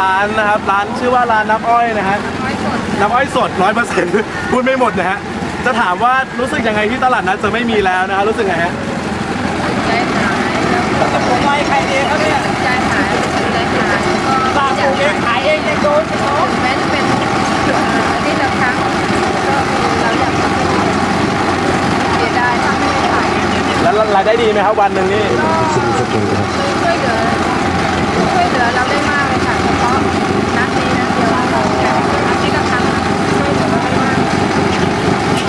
ร้านนะครับร้านชื่อว่าร้านน้ำอ้อยนะฮะไม่สดน้ำอ้อยสดร้อยเปอร์เซ็นต์พูดไม่หมดนะฮะจะถามว่ารู้สึกยังไงที่ตลาดนัดจะไม่มีแล้วนะฮะรู้สึกไงฮะใจหายแล้วก็ผมไว้ใครเองเขาเนี่ยใจหายใจหายแล้วก็ตาปลูกเองขายเองยังโดนเขาถึงแม้จะเป็นอาที่ละครั้งก็เราอยากจะเสียดายถ้าไม่ได้ขายแล้วรายได้ดีไหมครับวันหนึ่งนี่ก็ช่วยเหลือช่วยเหลือเราได้มากเลยค่ะ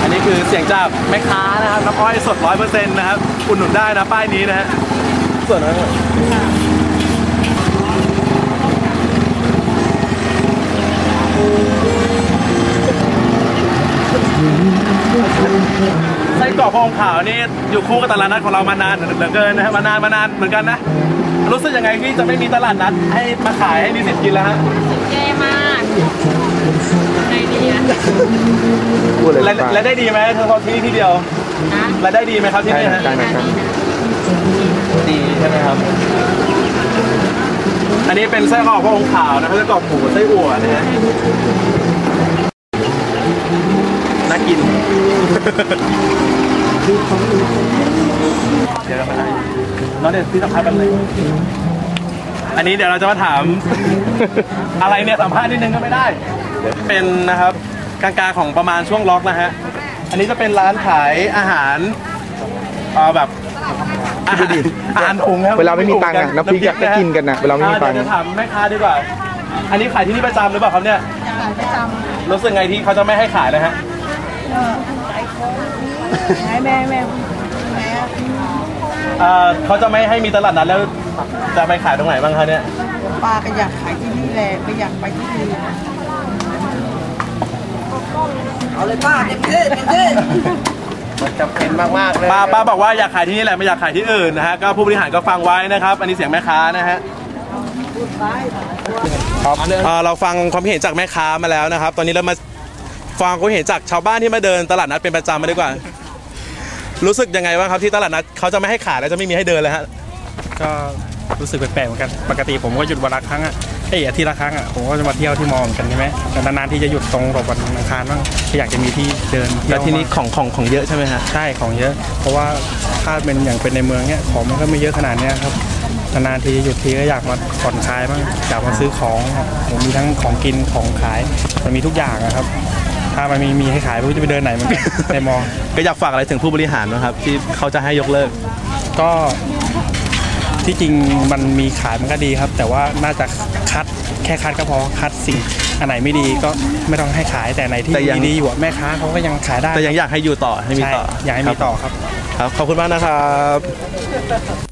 อันนี้คือเสียงจากแม่ค้านะครับน้ำอ้อยสดร้อยเปอร์เซ็นต์นะครับอุดหนุนได้นะป้ายนี้นะฮะส่วนนั้นไส้กรอกพองขาวนี่อยู่คู่กับตลาดนัดของเรามานานเหลือเกินนะฮะมานานมานานเหมือนกันนะ รู้สึกยังไงที่จะไม่มีตลาดนัดให้มาขายให้นิสิตกินแล้วฮะแย่มากไงดีอะพูดเลยและฟังและได้ดีไหมเฉพาะที่ที่เดียวนะและได้ดีไหมครับที่นี่ฮะใช่ครับดีใช่ไหมครับ อันนี้เป็นไส้กรอกพระองค์ขาวนะครับไส้กรอกหมูไส้อั่วนะฮะน่ากิน เดี๋ยวเรามาได้น้ องเด็ดที่สัมภาษณ์กันเลยอันนี้เดี๋ยวเราจะมาถาม อะไรเนี่ยสัมภาษณ์นิดนึงก็ไม่ได้ เป็นนะครับกลางๆของประมาณช่วงล็อกนะฮะ อันนี้จะเป็นร้านขายอาหารเอ่อแบบอาหารอาหารถุงครับเวลาไม่มีตังค์อะน้ำพริกอะก็กินกันอะเวลาไม่มีตังค์อ่เดี๋ยวจะถามแม่ค้าดีกว่า อันนี้ขายที่นี่ประจำหรือเปล่าครับเนี่ย ขายประจำรู้สึกไงที่เขาจะไม่ให้ขายเลยฮะขายแม่แม่แม่เอ่อเขาจะไม่ให้มีตลาดนัดแล้วจะไปขายตรงไหนบ้างคะเนี่ย ป้าก็อยากขายที่นี่แหละไม่อยากไปที่อื่นเอาเลยป้าเต็มที่เต็มที่จะเป็นมากๆเลยป้าป้าบอกว่าอยากขายที่นี่แหละไม่อยากขายที่อื่นนะฮะก็ผู้บริหารก็ฟังไว้นะครับอันนี้เสียงแม่ค้านะฮะครับเอ่อเราฟังความเห็นจากแม่ค้ามาแล้วนะครับ ตอนนี้เรามาฟังความเห็นจากชาวบ้านที่มาเดินตลาดนัดเป็นประจำมาดีกว่า รู้สึกยังไงบ้างครับที่ตลาดนัดเขาจะไม่ให้ขายแล้วจะไม่มีให้เดินเลยฮะก็รู้สึกแปลกๆเหมือนกัน ปกติผมก็หยุดวันละครั้งอะเอ้ยอาทิตย์ละครั้งอะผมก็จะมาเที่ยวที่มอเหมือนกันใช่ไหมแต่นานๆที่จะหยุดตรงกับวันอังคารบ้างก็อยากจะมีที่เดินเที่แล้ยววที่นี่ของของของเยอะใช่ไหมฮะใช่ของเยอะ เพราะว่าถ้าเป็นอย่างเป็นในเมืองเนี้ยของมันก็ไม่เยอะขนาดเนี้ยครับนานๆทีหยุดทีก็อยากมาผ่อนคลายบ้างอยากมาซื้อของครับผมมีทั้งของกินของขายมันมีทุกอย่างอะครับ ถ้ามันมีมีให้ขายไม่รู้จะไปเดินไหนเหมือนกัน ในมอ ก็อยากฝากอะไรถึงผู้บริหารนะครับ ที่เขาจะให้ยกเลิก ก็ที่จริงมันมีขายมันก็ดีครับ แต่ว่าน่าจะคัดแค่คัดก็พอคัดสิ่งอันไหนไม่ดีก็ไม่ต้องให้ขายแต่ไหนที่แต่ยัง ดีๆอยู่อะแม่ค้าเขาก็ยังขายได้แต่ยังอยากให้อยู่ต่อให้มีใช่ต่ออยากให้มีต่อครับ ครับ ขอบคุณมากนะครับ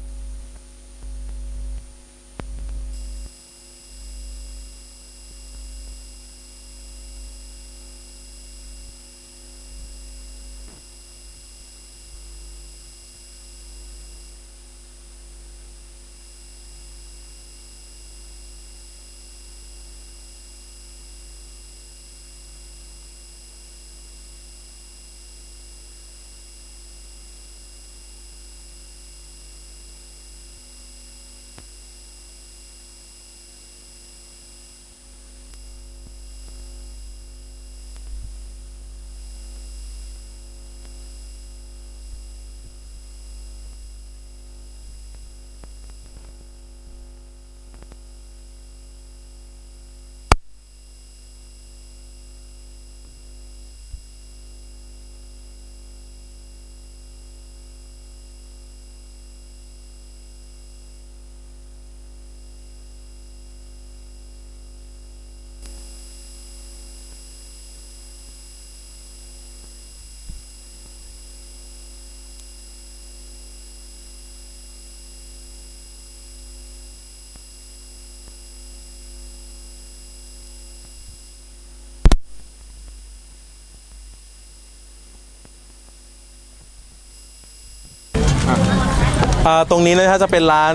อ่าตรงนี้นะฮะจะเป็นร้าน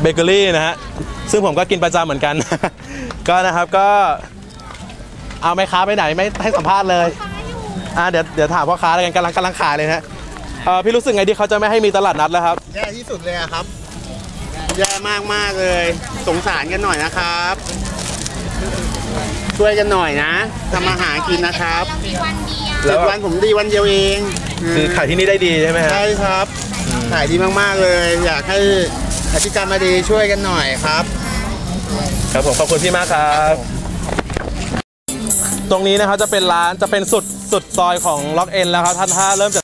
เบเกอรี่นะฮะซึ่งผมก็กินประจำเหมือนกัน ก็นะครับก็เอาแม่ค้าไปไหนไม่ให้สัมภาษณ์เลยอ่าเดี๋ยวเดี๋ยวถามพ่อค้าแล้วกันกำลังกำลังขายเลยนะฮะเอ่อพี่รู้สึกไงที่เขาจะไม่ให้มีตลาดนัดแล้วครับ แย่ที่สุดเลยอะครับ แย่มากมากๆเลย สงสารกันหน่อยนะครับ ช่วยกันหน่อยนะทำมาหากินนะครับ แล้เจ็วดวันผมดีวันเดียวเองคือขายที่นี่ได้ดีใช่ไหมฮะ ใช่ครับขายดีมากๆเลย อยากให้อธิการมาดีช่วยกันหน่อยครับ ครับผมขอบคุณพี่มากครับ ตรงนี้นะครับจะเป็นร้านจะเป็นสุดสุดซอยของล็อกเอ็นแล้วครับท่านถ้าเริ่มจาก